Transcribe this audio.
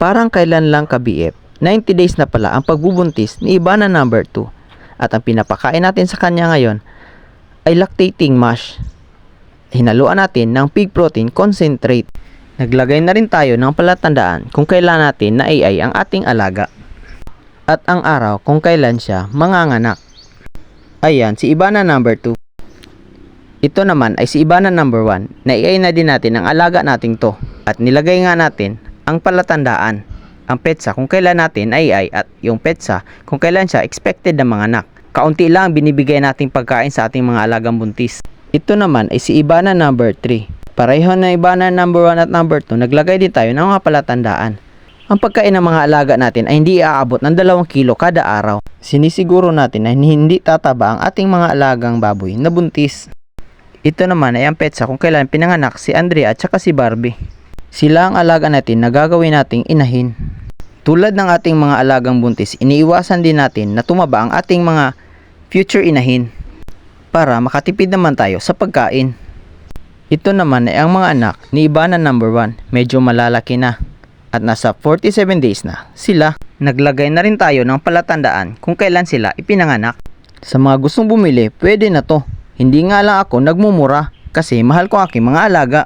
Parang kailan lang ka-BF, 90 days na pala ang pagbubuntis ni Ibana number 2. At ang pinapakain natin sa kanya ngayon ay lactating mash. Hinaluan natin ng pig protein concentrate. Naglagay na rin tayo ng palatandaan kung kailan natin na AI ang ating alaga. At ang araw kung kailan siya manganganak. Ayan, si Ibana number 2. Ito naman ay si Ibana number 1 na AI na din natin ang alaga nating to. At nilagay nga natin ang palatandaan, ang petsa kung kailan natin ay ay at yung petsa kung kailan siya expected na manganak. Kaunti lang ang binibigay nating pagkain sa ating mga alagang buntis. Ito naman ay si Ibana number 3. Pareho na Ibana number 1 at number 2, naglagay din tayo ng mga palatandaan. Ang pagkain ng mga alaga natin ay hindi aabot ng 2 kilo kada araw. Sinisiguro natin na hindi tataba ang ating mga alagang baboy na buntis. Ito naman ay ang petsa kung kailan pinanganak si Andrea at saka si Barbie. Sila ang alaga natin na gagawin nating inahin. Tulad ng ating mga alagang buntis, iniiwasan din natin na tumaba ang ating mga future inahin para makatipid naman tayo sa pagkain. Ito naman ay ang mga anak ni Ibana number 1, medyo malalaki na at nasa 47 days na sila. Naglagay na rin tayo ng palatandaan kung kailan sila ipinanganak. Sa mga gustong bumili, pwede na to. Hindi nga lang ako nagmumura kasi mahal ko aking mga alaga.